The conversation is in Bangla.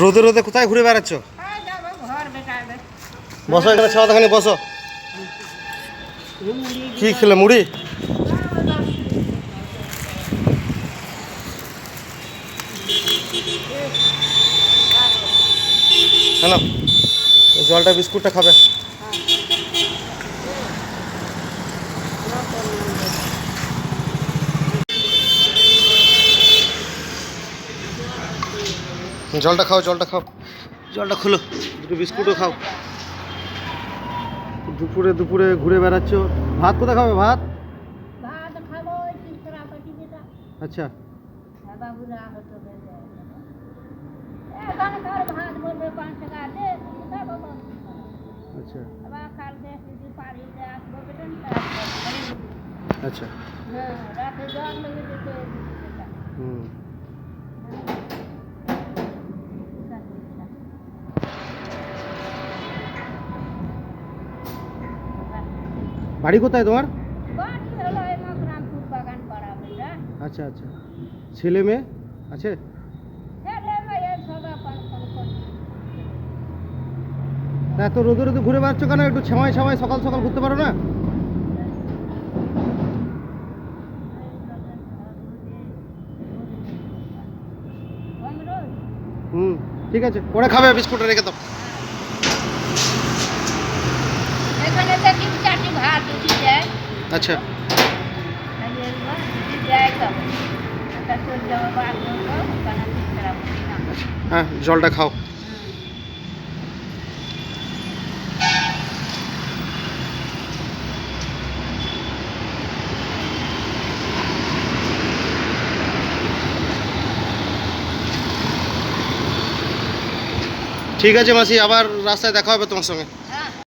রোদে রোদে কোথায় ঘুরে বেড়াচ্ছ? বসো এখানে ছাওয়াখানে বসো। কি খেলে, মুড়ি? হ্যালো জলটা বিস্কুটটা খাবে। জলটা খাও জলটা খাও। জলটা খুলো দুটো বিস্কুটও খাও। দুপুরে দুপুরে ঘুরে বেড়াচ্ছ। ভাত কোথায় খাবে ভাত? ভাত খাব ওই চিত্রা পাটি আচ্ছা। হ্যাঁ হতো বাড়ি কোথায় তোমার? আচ্ছা আচ্ছা। ছেলে মেয়ে আছে? করছে। তা এত রোদে রোদে ঘুরে বেড়াচ্ছ কেন? একটু ছামাই ছামাই সকাল সকাল ঘুরতে পারো না? হুম ঠিক আছে। পরে খাবে বিস্কুটটা রেখে দাও। না হ্যাঁ জলটা খাও ঠিক আছে মাসি আবার রাস্তায় দেখা হবে তোমার সঙ্গে